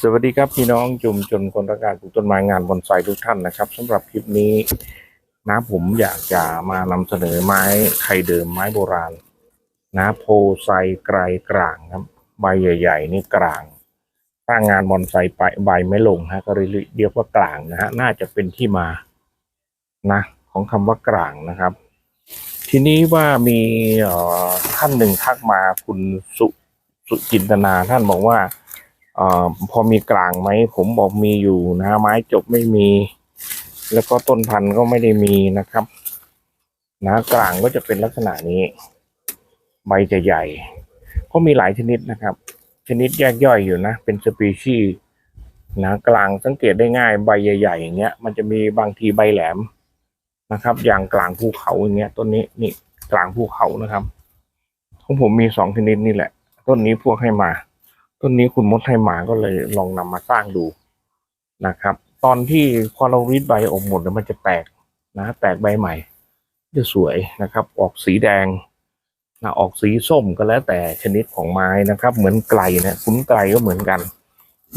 สวัสดีครับพี่น้องจุมจนคนรักการปลูกต้นไม้งานบอนไซทุกท่านนะครับสำหรับคลิปนี้นะผมอยากจะมานำเสนอไม้ไทยเดิมไม้โบราณ นะโพไซไกรกลางครับใบใหญ่ ๆ นี่กลางถ้างานบอนไซไปใบไม่ลงฮะก็เรียกว่ากลางนะฮะน่าจะเป็นที่มานะ ของคำว่ากลางนะครับ ทีนี้ว่ามีอ่อท่านหนึ่งทักมาคุณสุสุจินตนาท่านบอกว่า อพอมีกลางไหมผมบอกมีอยู่นะฮะไม้จบไม่มี แล้วก็ต้นพันธุ์ก็ไม่ได้มีนะครับนะกลางก็จะเป็นลักษณะนี้ ใบจะใหญ่ ก็มีหลายชนิดนะครับ ชนิดแยกย่อยอยู่นะ เป็นสปีชีส์นะกลางสังเกตได้ง่ายใบใหญ่ๆอย่างเงี้ยมันจะมีบางทีใบแหลมนะครับ อย่างกลางภูเขาอย่างเงี้ยต้นนี้นี่กลางภูเขานะครับของผมมีสองชนิดนี่แหละ ต้นนี้พวกให้มา ต้นนี้คุณมดให้มาก็เลยลองนำมาสร้างดูนะครับ ตอนที่พอเรารีดใบออกหมดแล้วมันจะแตกนะ แตกใบใหม่ จะสวยนะครับ ออกสีแดงนะออกสีส้มก็แล้วแต่ชนิดของไม้นะครับ เหมือนไกลนะคุ้นไกลก็เหมือนกัน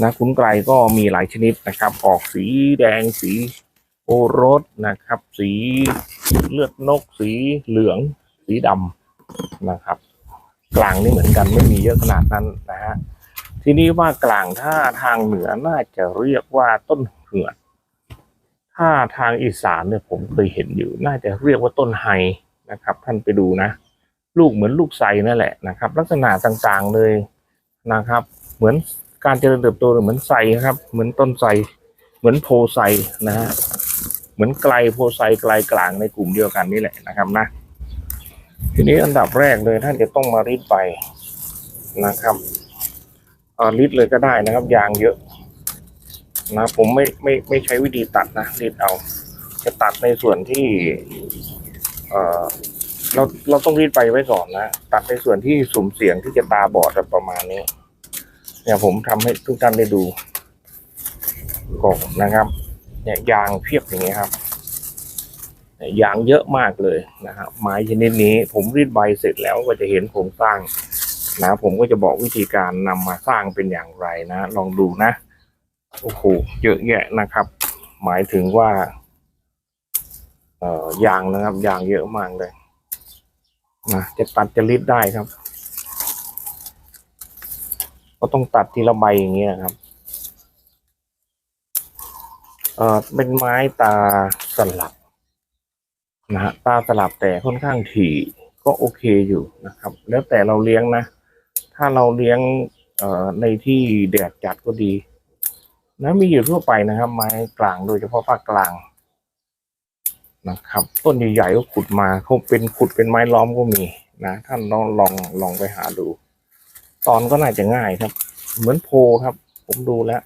นะคุ้นไกลก็มีหลายชนิดนะครับ ออกสีแดงสีโอรสนะครับ สีเลือดนก สีเหลือง สีดำนะครับ กลางนี่เหมือนกันไม่มีเยอะขนาดนั้นนะฮะ ทีนี้ว่ากลางถ้าทางเหนือน่าจะเรียกว่าต้นเหือดถ้าทางอีสานเนี่ยผมเคยเห็นอยู่ น่าจะเรียกว่าต้นไฮนะครับ ท่านไปดูนะ ลูกเหมือนลูกไทรนั่นแหละนะครับ ลักษณะต่างๆเลยนะครับ เหมือนการเจริญเติบโตเหมือนไทรครับ เหมือนต้นไทรเหมือนโพไทรนะฮะเหมือนไกลโพไทรไกลกลางในกลุ่มเดียวกันนี่แหละนะครับนะทีนี้อันดับแรกเลยท่านจะต้องมารีดใบนะครับ ลิดเลยก็ได้นะครับ ยางเยอะนะผมไม่ไม่ไม่ใช้วิธีตัดนะลิดเอา จะตัดในส่วนที่ เออเราเราต้องรีดไปไว้ก่อนนะตัดในส่วนที่สุ่มเสี่ยงที่จะตาบอดประมาณนี้เนี่ยผมทำให้ทุกท่านได้ดูก่อนนะครับ เนี่ยยางเพียบอย่างเงี้ยครับเนี่ยยางเยอะมากเลยนะครับไม้ชนิดนี้ผมรีดใบเสร็จแล้วก็จะเห็นโครงสร้าง นะผมก็จะบอกวิธีการนำมาสร้างเป็นอย่างไรนะ ลองดูนะ โอ้โหเยอะแยะนะครับ หมายถึงว่า เอ่อยางนะครับยางเยอะมากเลยนะจะตัดจะริดได้ครับ ก็ต้องตัดทีละใบอย่างเงี้ยครับ เอ่อเป็นไม้ตาสลับนะฮะตาสลับแต่ค่อนข้างถี่ก็โอเคอยู่นะครับ แล้วแต่เราเลี้ยงนะ ถ้าเราเลี้ยงในที่แดดจัดก็ดี นะมีอยู่ทั่วไปนะครับ ไม้กลางโดยเฉพาะภาคกลางนะครับ ต้นใหญ่ๆก็ขุดมาเขาเป็นขุดเป็นไม้ล้อมก็มีนะท่านลองลองลองไปหาดู ตอนก็น่าจะง่ายครับ เหมือนโพครับ ผมดูแล้ว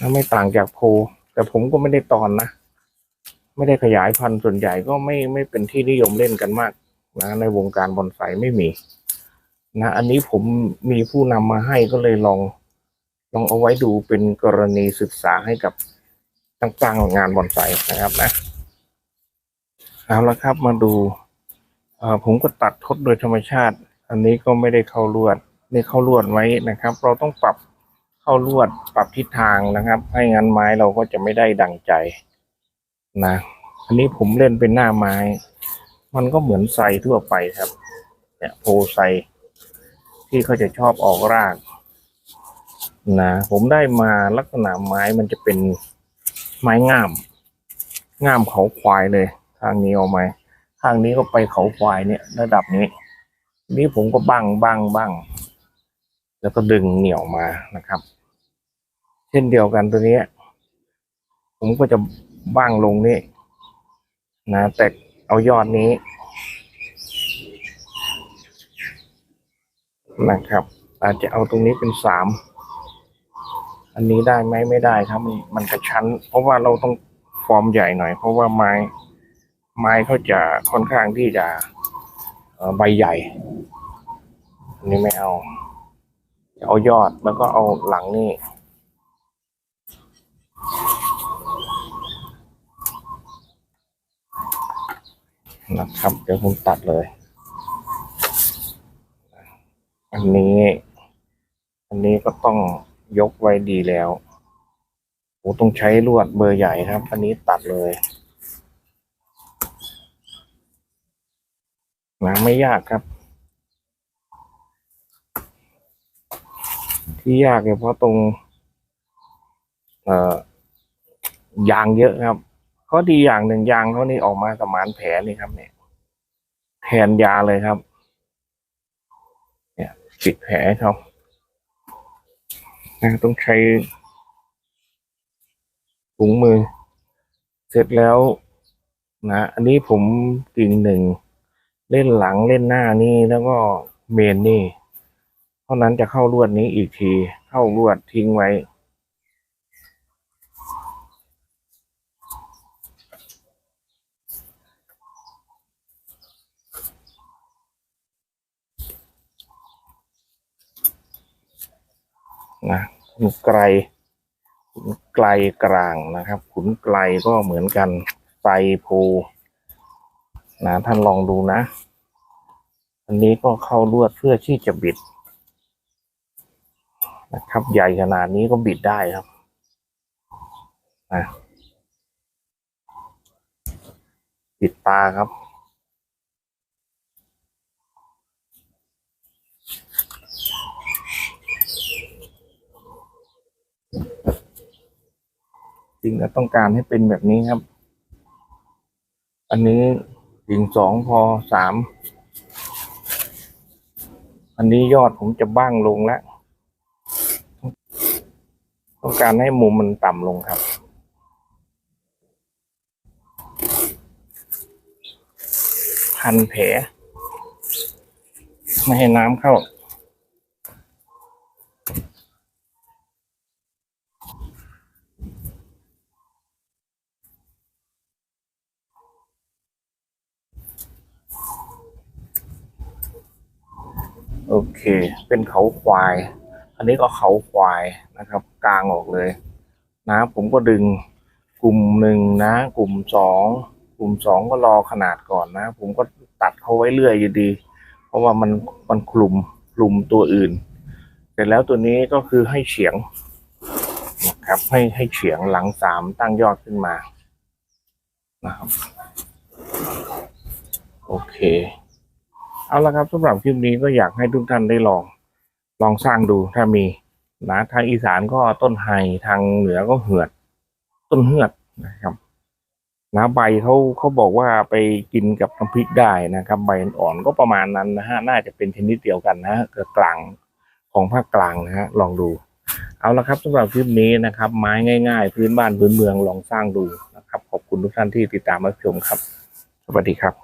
นะไม่ต่างจากโพ แต่ผมก็ไม่ได้ตอนนะไม่ได้ขยายพันธุ์ส่วนใหญ่ก็ไม่ไม่เป็นที่นิยมเล่นกันมากนะในวงการบอนไซไม่มี นะอันนี้ผมมีผู้นำมาให้ก็เลยลองลองเอาไว้ดูเป็นกรณีศึกษาให้กับต่างๆงานบอนไซนะครับนะเอาละครับมาดูผมก็ตัดทดโดยธรรมชาติ อันนี้ก็ไม่ได้เข้าลวดนี่เข้าลวดไว้นะครับ เราต้องปรับเข้าลวดปรับทิศทางนะครับให้งั้นไม้เราก็จะไม่ได้ดังใจนะอันนี้ผมเล่นเป็นหน้าไม้ มันก็เหมือนไซทั่วไปครับ เนี่ยโพไซ ที่เขาจะชอบออกรากนะผมได้มาลักษณะไม้มันจะเป็นไม้งาม งามเขาควายเลยทางนี้เอาไหมทางนี้ก็ไปเขาควายเนี่ย ระดับนี้ นี่ผมก็บังบังบังแล้วก็ดึงเหนี่ยวมานะครับ เช่นเดียวกันตัวนี้ ผมก็จะบังลงนี่นะแต่เอายอดนี้ นะครับ อาจจะเอาตรงนี้เป็นสามอันนี้ได้ไหมไม่ได้ครับมันกระชั้น เพราะว่าเราต้องฟอร์มใหญ่หน่อย เพราะว่าไม้ไม้เขาจะค่อนข้างที่จะใบใหญ่ อันนี้ไม่เอาจะเอายอดแล้วก็เอาหลังนี่นะครับ เดี๋ยวผมตัดเลย อั นนี้ อันนี้ก็ต้องยกไว้ดีแล้วโอ้ต้องใช้ลวดเบอร์ใหญ่ครับ อันนี้ตัดเลยนะไม่ยากครับ ที่ยากเนี่ยเพราะตรง เอ่อยางเยอะครับข้อดีอย่างหนึ่งยางเขานี่ออกมาสมานแผลนี่ครับเนี่ยแทนยาเลยครับ ปิดแผลให้เขาต้องใช้ถุงมือ เสร็จแล้วนะอันนี้ผมกิ่งหนึ่ง เล่นหลังเล่นหน้านี่แล้วก็เมนนี่ เท่านั้นจะเข้าลวดนี้อีกที เข้าลวดทิ้งไว้ นะขุนไกลขุนไกลกลางนะครับ ขุนไกลก็เหมือนกันไซโพนะท่านลองดูนะ อันนี้ก็เข้าลวดเพื่อที่จะบิด นะครับ ใหญ่ขนาดนี้ก็บิดได้ครับนะปิดตาครับ ริงแล้วต้องการให้เป็นแบบนี้ครับ อันนี้ดิ่งสองพอสามอันนี้ยอดผมจะบ้างลงแล้ว ต้องการให้มุมมันต่ำลงครับ พันแผลไม่ให้น้ำเข้า โอเค เป็นเขาควาย อันนี้ก็เขาควายนะครับ กลางออกเลย นะ ผมก็ดึงกลุ่มหนึ่งนะ กลุ่มสองกลุ่มสองก็รอขนาดก่อนนะ ผมก็ตัดเขาไว้เรื่อยอยู่ดี เพราะว่ามันมันคลุมคลุมตัวอื่น เสร็จแล้วตัวนี้ก็คือให้เฉียงนะครับ ให้ให้เฉียงหลังสามตั้งยอดขึ้นมานะครับ โอเค เอาละครับสำหรับคลิปนี้ก็อยากให้ทุกท่านได้ลอง ลองสร้างดูถ้ามีนะทางอีสานก็ต้นไฮทางเหนือก็เหือด ต้นเหือดนะครับนะใบเขาเขาบอกว่าไปกินกับน้ำพริกได้นะครับ ใบอ่อนก็ประมาณนั้นนะฮะน่าจะเป็นชนิดเดียวกันนะฮะกลางของภาคกลางนะฮะลองดู เอาละครับสำหรับคลิปนี้นะครับ ไม้ง่าย ๆ พื้นบ้านพื้นเมืองลองสร้างดูนะครับ ขอบคุณทุกท่านที่ติดตามรับชมครับ สวัสดีครับ